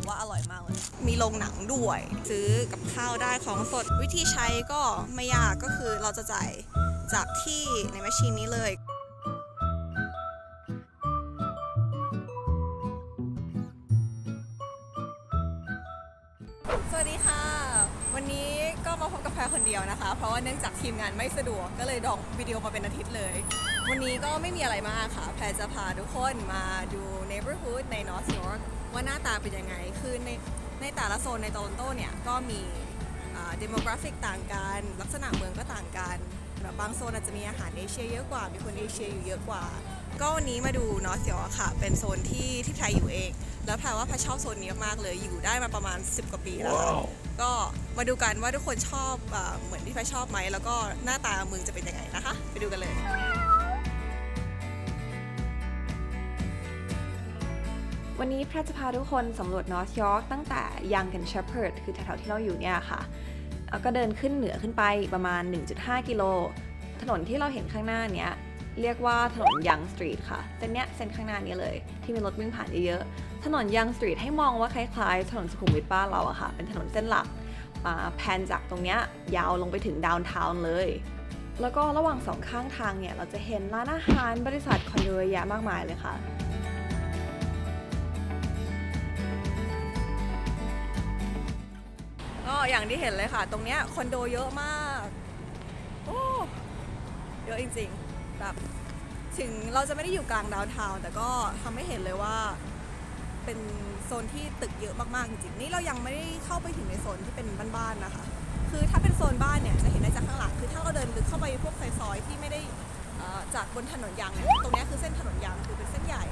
บอกว่าอร่อยมากเลย มีโรงหนังด้วย ซื้อกับข้าวได้ของสดวิธีใช้ก็ไม่ยากก็คือเราจะจ่ายจากที่ในแมชชีนนี้เลยสวัสดีค่ะ วันนี้ก็มาพบกับแพรคนเดียวนะคะ เพราะว่าเนื่องจากทีมงานไม่สะดวกก็เลยดองวิดีโอมาเป็นอาทิตย์เลย วันนี้ก็ไม่มีอะไรมากค่ะ แพรจะพาทุกคนมาดู neighborhood ใน North York ว่าหน้าตาเป็นยังไง คือในในแต่ละโซนในโตลอนโตเนี่ยก็มีอ่า demographic ต่างกัน ลักษณะเมืองก็ต่างกันแบบบางโซนอาจจะมีอาหารเอเชียเยอะกว่า มีคนเอเชียอยู่เยอะกว่า ก็วันนี้มาดู North York ค่ะ เป็นโซนที่ที่แพรอยู่เอง แล้วแพรว่าแพรชอบโซนนี้มากๆเลย อยู่ได้มาประมาณ 10 กว่าปีแล้วค่ะก็มาดูกันว่าทุกคนชอบเออเหมือนที่แพรชอบไหม แล้วก็หน้าตาเมืองจะเป็นยังไงนะคะ ไปดูกันเลย วันนี้แพรจะพาทุกคนสำรวจนอร์ทยอร์กตั้งแต่ยังกันเช p เ e ิร์ดคือแถวๆที่เราอยู่เนี่ยค่ะแล้วก็เดินขึ้นเหนือขึ้นไปประมาณ 1.5 กิโล ถนนที่เราเห็นข้างหน้าเนี้ยเรียกว่าถนนยังสตรีทค่ะเส้นเนี้ยเส้นข้างหน้านี้เลย ที่มีรถวิ่งผ่านเยอะๆ ถนนยังสตรีทให้มองว่าคล้ายๆ ถนนสุขุมวิทบ้านเราอะค่ะ เป็นถนนเส้นหลักมาแพนจากตรงเนี้ยยาวลงไปถึงดาวน์ทาวน์เลย แล้วก็ระหว่างสองข้างทางเนี่ย เราจะเห็นร้านอาหารบริษัทคอนโดเยอะแยะมากมายเลยค่ะ ก็อย่างที่เห็นเลยค่ะ ตรงเนี้ยคอนโดเยอะมากโอ้เยอะจริงๆแบบถึงเราจะไม่ได้อยู่กลางดาวน์ทาวน์แต่ก็ทำให้เห็นเลยว่า เป็นโซนที่ตึกเยอะมากๆจริงๆนี่เรายังไม่ได้เข้าไปถึงในโซนที่เป็นบ้านๆนะคะ คือถ้าเป็นโซนบ้านเนี่ยจะเห็นได้จากข้างหลังคือถ้าเราเดินลึกเข้าไปพวกซอยๆที่ไม่ได้เอ่อจากบนถนนยางเนี่ยตรงเนี้ยคือเส้นถนนยางคือเป็นเส้นใหญ่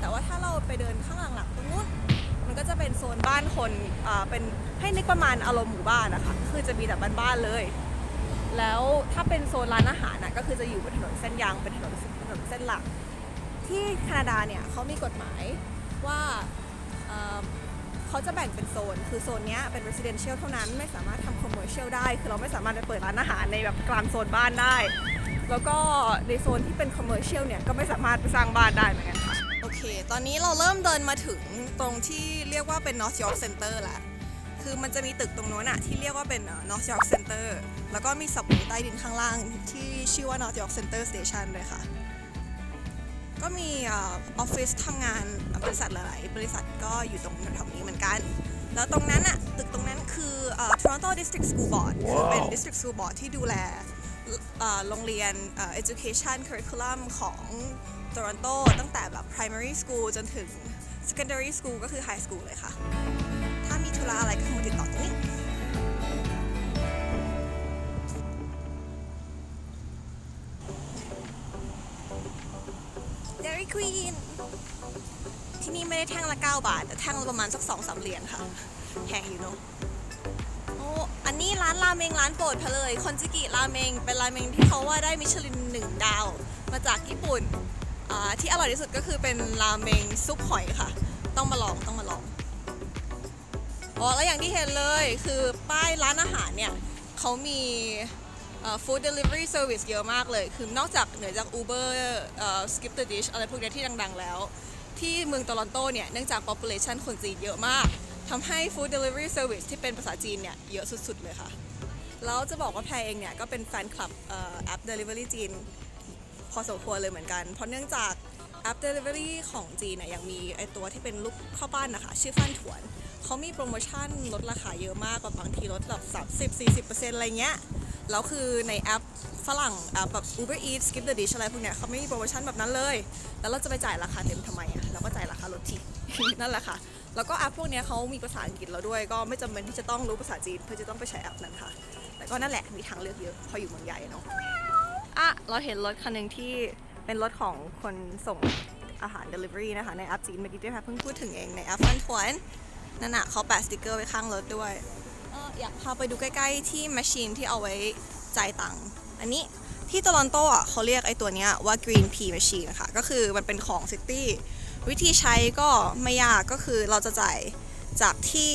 แต่ว่าถ้าเราไปเดินข้างหลังๆตรงนู้น มันก็จะเป็นโซนบ้านคนอ่าเป็นให้นึกประมาณอารมณ์หมู่บ้านนะคะคือจะมีแต่บ้านๆเลย แล้วถ้าเป็นโซนร้านอาหารนะก็คือจะอยู่บนถนนเส้นยางเป็นถนนถนนเส้นหลัก ที่แคนาดาเนี่ยเขามีกฎหมายว่าเอ่อเขาจะแบ่งเป็นโซน คือโซนเนี้ยเป็น residential เท่านั้นไม่สามารถทำ commercial ได้ คือเราไม่สามารถไปเปิดร้านอาหารในแบบกลางโซนบ้านได้ แล้วก็ในโซนที่เป็น commercial เนี่ยก็ไม่สามารถไปสร้างบ้านได้เหมือนกัน โอเค ตอนนี้เราเริ่มเดินมาถึงตรงที่เรียกว่าเป็น North York Center แล้วคือมันจะมีตึกตรงโน้นอะที่เรียกว่าเป็นเอ่อ North York Center แล้วก็มีสับเวย์ใต้ดินข้างล่างที่ชื่อว่า North York Center Station ด้วยค่ะ ก็มีเออฟฟิศทำงานบริษัทหลายๆ บริษัทก็อยู่ตรงแถวๆนี้เหมือนกัน แล้วตรงนั้นอะตึกตรงนั้นคือเอ่อ Toronto District School Board คือเป็น District School Board ที่ดูแลเอ่อโรงเรียนเอ่อ education curriculum ของ Toronto ตั้งแต่แบบ primary school จนถึง secondary school ก็คือ high school เลยค่ะ ถ้ามีธุระอะไรก็มาติดต่อตรงนี้ Dairy Queen ที่นี่ไม่ได้แท่งละ 9 บาท แต่แท่งละประมาณสัก2 3เหรียญค่ะแพงอยู่เนอะโอ้อันนี้ร้านราเมงร้านโปรดเพลเลย คอนจิกิราเมงเป็นราเมงที่เขาว่าได้มิชลินหนึ่งดาว มาจากญี่ปุ่น ที่อร่อยที่สุดก็คือเป็นราเมงซุปหอยค่ะ ต้องมาลองต้องมาลองอ๋อแล้วอย่างที่เห็นเลยคือป้ายร้านอาหารเนี่ยเขามีเอ่อ food delivery service เยอะมากเลย คือนอกจากเหนือจาก Uber skip the dish อะไรพวกนี้ที่ดังๆแล้ว ที่เมืองโตลอนโตเนี่ย เนื่องจาก population คนจีนเยอะมากทำให้ food delivery service ที่เป็นภาษาจีนเนี่ย เยอะสุดๆเลยค่ะ แล้วจะบอกว่าแพรเองเนี่ย ก็เป็นแฟนคลับแอป delivery จีน พอสมควรเลยเหมือนกัน เพราะเนื่องจากแอป Delivery ของจีนเนี่ยยังมีไอตัวที่เป็นลูกข้าวปั้นนะคะ ชื่อฟันถวน เขามีโปรโมชั่นลดราคาเยอะมากกว่าบางทีลดแบบ30 40อะไรเงี้ยแล้วคือในแอปฝรั่งแอปแบบ Uber Eats Skip the Dish อะไรพวกเนี้ยเขาไม่มีโปรโมชั่นแบบนั้นเลย แล้วเราจะไปจ่ายราคาเต็มทำไมอะเราก็จ่ายราคาลดทีนั่นแหละค่ะ แล้วก็แอปพวกเนี้ยเขามีภาษาอังกฤษแล้วด้วย ก็ไม่จำเป็นที่จะต้องรู้ภาษาจีนเพื่อจะต้องไปใช้แอปนั้นค่ะ แต่ก็นั่นแหละมีทางเลือกเยอะพออยู่เมืองใหญ่เนาะ อะเราเห็นรถคันหนึ่งที่เป็นรถของคนส่งอาหาร Delivery นะคะ ในแอปจีนเมื่อกี้ที่แพรเพิ่งพูดถึงเองในแอปฟันทวนนั่นน่ะเขาแปะสติกเกอร์ไว้ข้างรถด้วยเอออยากพาไปดูใกล้ๆที่แมชชีนที่เอาไว้จ่ายตังค์อันนี้ที่โตลอนโตอะเขาเรียกไอ้ตัวเนี้ยว่า Green P Machine ค่ะก็คือมันเป็นของซิตี้วิธีใช้ก็ไม่ยากก็คือเราจะจ่ายจากที่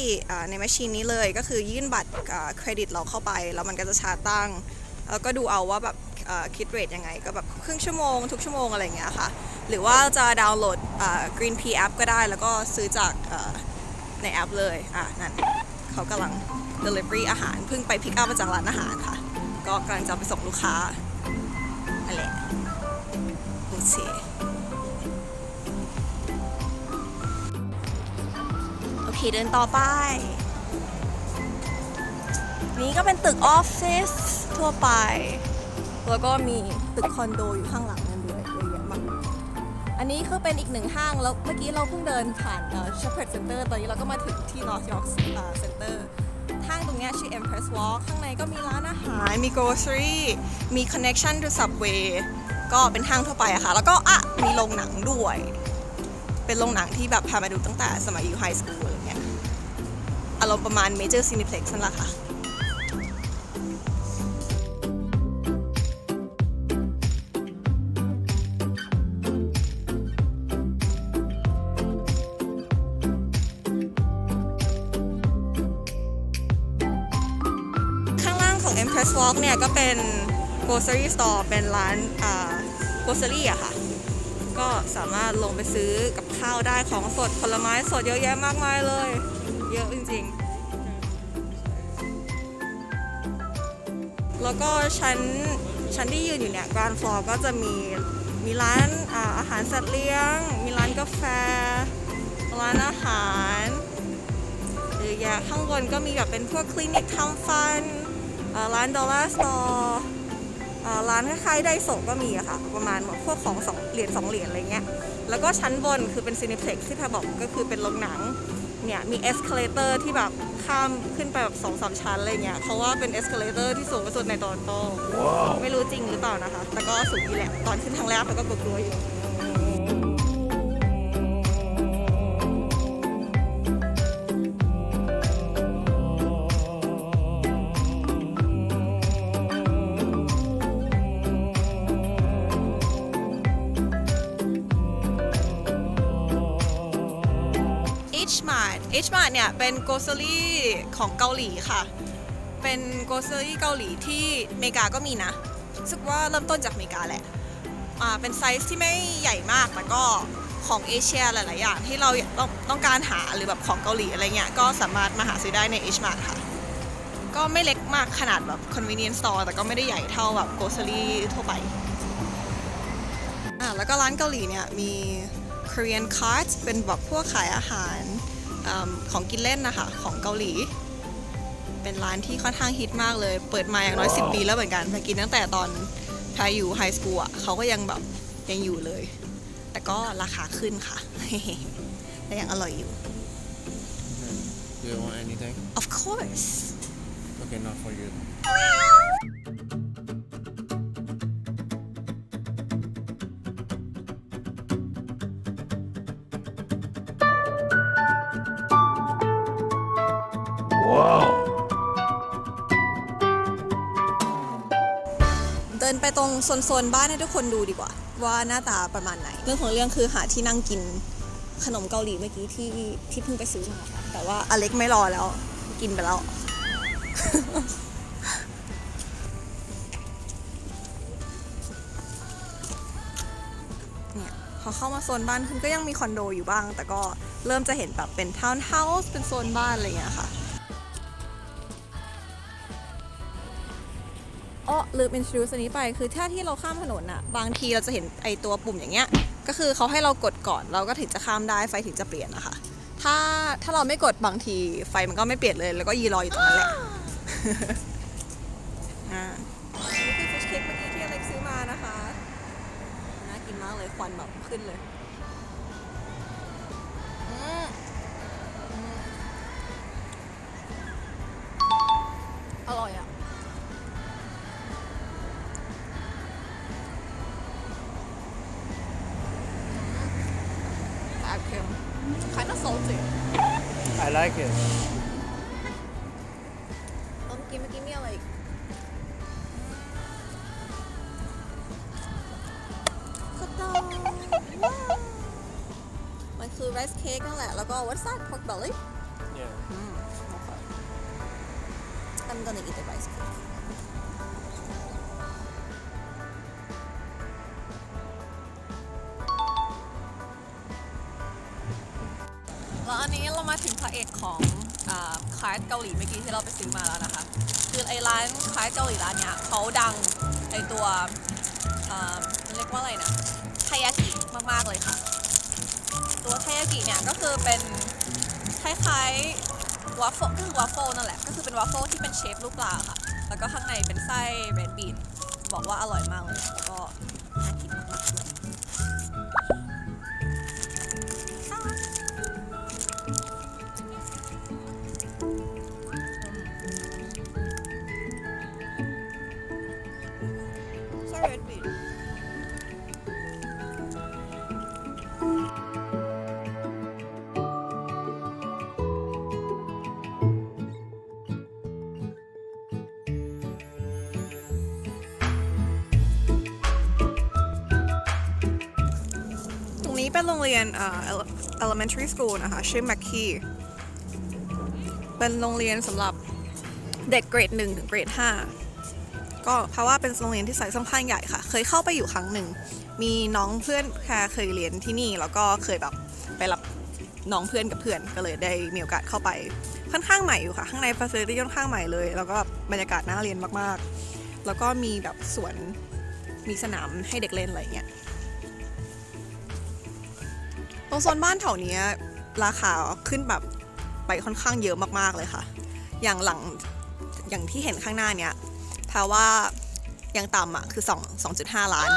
ในแมชชีนนี้เลยก็คือยื่นบัตรเครดิตเราเข้าไป แล้วมันก็จะชาร์จตังค์แล้วก็ดูเอาว่าแบบ คิดเรทยังไง ก็แบบครึ่งชั่วโมง ทุกชั่วโมงอะไรเงี้ยค่ะ หรือว่าจะดาวน์โหลด Green P app ก็ได้แล้วก็ซื้อจากในแอปเลยอะนั่นเขากำลัง delivery อาหารเพิ่งไปพิกอัพมาจากร้านอาหารค่ะ ก็กำลังจะไปส่งลูกค้านั่นแหละโอเคโอเคเดินต่อไป นี้ก็เป็นตึกออฟฟิศทั่วไป แล้วก็มีตึกคอนโดอยู่ข้างหลังนั่นด้วยเยอะแยะมากอันนี้คือเป็นอีกหนึ่งห้างแล้วเมื่อกี้เราเพิ่งเดินผ่านเอ่อ Shepherd Center ตอนนี้เราก็มาถึงที่ North York เอ่อ Center ห้างตรงนี้ชื่อ Empress Walk ข้างในก็มีร้านอาหาร มี grocery มี connection to subway ก็เป็นห้างทั่วไปอะค่ะ แล้วก็อะมีโรงหนังด้วย เป็นโรงหนังที่แบบพามาดูตั้งแต่สมัยอยู่ไฮสคูลอะไรเงี้ย อารมณ์ประมาณ major cineplex นั่นแหละค่ะ ล่างของ Empress Walk เนี่ยก็เป็น grocery store เป็นร้านอ่า grocery อะค่ะ ก็สามารถลงไปซื้อกับข้าวได้ของสดผลไม้สดเยอะแยะมากมายเลย เยอะจริงๆ แล้วก็ชั้นชั้นที่ยืนอยู่เนี่ย ground floor ก็จะมีมีร้านอาอาหารสัตว์เลี้ยง มีร้านกาแฟ ร้านอาหารเยอะแยะข้างบนก็มีแบบเป็นพวกคลินิกทำฟัน ร้านดอลลาร์สโตร์ร้านคล้ายๆไดโซะก็มีอะค่ะ ประมาณแบบพวกของสองเหรียญสองเหรียญอะไรเงี้ย แล้วก็ชั้นบนคือเป็นซีนิเพล็กซ์ที่แพรบอกก็คือเป็นโรงหนัง เนี่ยมีเอสคาเลเตอร์ที่แบบข้ามขึ้นไปแบบสองสามชั้นอะไรเงี้ยเขาว่าเป็นเอสคาเลเตอร์ที่สูงที่สุดในโตรอนโตไม่รู้จริงหรือเปล่านะคะ แต่ก็สูงอยู่แหละ ตอนขึ้นทางแรกเขาก็กลัวๆอยู่ Mart H Mart เนี่ย เป็น grocery ของเกาหลีค่ะ เป็น grocery เกาหลีที่อเมริกาก็มีนะรู้สึกว่าเริ่มต้นจากอเมริกาแหละอ่าเป็นไซส์ที่ไม่ใหญ่มากแต่ก็ของเอเชียหลาย ๆ อย่างที่เราต้องต้องการหาหรือแบบของเกาหลีอะไรเงี้ยก็สามารถมาหาซื้อได้ใน H Mart ค่ะ ก็ไม่เล็กมากขนาดแบบ convenience store แต่ก็ไม่ได้ใหญ่เท่าแบบ grocery ทั่วไปอะแล้วก็ร้านเกาหลีเนี่ยมี Korean Carts เป็นแบบพวกขายอาหาร อมของกินเล่นนะคะของเกาหลี เป็นร้านที่ค่อนข้างฮิตมากเลย เปิดมาอย่างน้อย 10 ปีแล้วเหมือนกันแต่กินตั้งแต่ตอนพายอยู่ไฮสคูลอะเขาก็ยังแบบยังอยู่เลย แต่ก็ราคาขึ้นค่ะ แต่ยังอร่อยอยู่ Do you want anything? of course Okay, not for you. ตรงโซนๆบ้านให้ทุกคนดูดีกว่า ว่าหน้าตาประมาณไหน เรื่องของเรื่องคือหาที่นั่งกินขนมเกาหลีเมื่อกี้ที่ที่เพิ่งไปซื้อมาแต่ว่าอเล็กไม่รอแล้ว กินไปแล้ว เนี่ยพอเข้ามาโซนบ้านขึ้นก็ยังมีคอนโดอยู่บ้าง แต่ก็เริ่มจะเห็นแบบเป็นทาวน์เฮาส์เป็นโซนบ้านอะไรอย่างเงี้ยค่ะ ลืม introduce อันนี้ไปคือถ้าที่เราข้ามถนนอะบางทีเราจะเห็นไอตัวปุ่มอย่างเงี้ย ก็คือเขาให้เรากดก่อนเราก็ถึงจะข้ามได้ไฟถึงจะเปลี่ยนนะคะ ถ้าถ้าเราไม่กดบางทีไฟมันก็ไม่เปลี่ยนเลย แล้วก็ยีรออยู่ตรงนั้นแหละอ่านี่คือ fish cake เมื่อกี้ที่อเล็กซื้อมานะคะน่ากินมากเลยควันแบบขึ้นเลยอืมอืมอร่อยอะ kind of salty I like it. แล้วเมื่อกี้เมื่อกี้มีอะไรอีกสตอว้าวมันคือ rice cake นั่นแหละ แล้วก็ what's that pork belly Yeah. อืมโอเค I'm gonna eat the rice cake กของอาคาร์ดเกาหลีเมื่อกี้ที่เราไปซื้อมาแล้วนะคะ คือไอ้ร้านคาร์ดเกาหลีร้านเนี้ยเขาดังไอตัวเรียกว่าอะไรนะไทยากิมากๆเลยค่ะ ตัวไทยากิเนี่ยก็คือเป็นคล้ายๆวาฟเฟิลก็คือวาฟเฟิลนั่นแหละ ก็คือเป็นวาฟเฟิลที่เป็นเชฟลูกปลาค่ะ แล้วก็ข้างในเป็นไส้เรดบีนบอกว่าอร่อยมากเลยแล้วก็น่ากิน ตรงนี้เป็นโรงเรียนอ่า elementary school นะคะ ชื่อ m c k e e เป็นโรงเรียนสำหรับเด็กเกรด1ถึงเกรด5 ก็เพราะว่าเป็นโรงเรียนที่ไซส์ค่อนข้างใหญ่ค่ะ เคยเข้าไปอยู่ครั้งหนึ่ง มีน้องเพื่อนแค่เคยเรียนที่นี่แล้วก็เคยแบบไปรับน้องเพื่อนกับเพื่อนก็เลยได้มีโอกาสเข้าไปค่อนข้างใหม่อยู่ค่ะ ข้างใน facility ค่อนข้างใหม่เลย แล้วก็บรรยากาศน่าเรียนมากๆ แล้วก็มีแบบสวนมีสนามให้เด็กเล่นอะไรอย่างเงี้ยตรงโซนบ้านแถวนี้ราคาขึ้นแบบไปค่อนข้างเยอะมากๆเลยค่ะ อย่างหลังอย่างที่เห็นข้างหน้าเนี้ย ถ้าว่ายังต่ำอะคือ2 2.5 ล้าน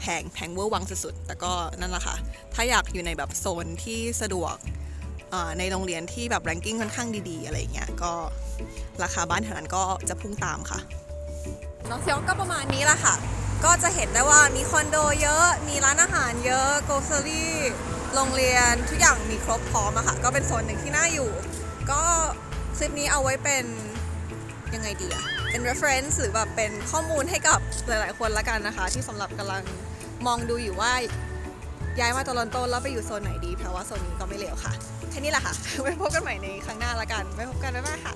แพงแพงเวอร์วังสุดๆแต่ก็นั่นแหละค่ะ ถ้าอยากอยู่ในแบบโซนที่สะดวกในโรงเรียนที่แบบแรงกิ้งค่อนข้างดีๆ อะไรเงี้ยก็ราคาบ้านแถวนั้นก็จะพุ่งตามค่ะน้องเซียงก็ประมาณนี้ละค่ะ ก็จะเห็นได้ว่ามีคอนโดเยอะ มีร้านอาหารเยอะโกลเซอรี่โรงเรียนทุกอย่างมีครบพร้อมอะค่ะ ก็เป็นโซนหนึ่งที่น่าอยู่ ก็คลิปนี้เอาไว้เป็นยังไงดีอะ เป็น reference หรือแบบเป็นข้อมูลให้กับหลาย ๆ คนละกันนะคะ ที่สำหรับกำลังมองดูอยู่ว่าย้ายมาโตลอนโตแล้วไปอยู่โซนไหนดีเพราะว่าโซนนี้ก็ไม่เลวค่ะ แค่นี้แหละค่ะ ไว้พบกันใหม่ในครั้งหน้าละกัน ไว้พบกันบ๊ายบายค่ะ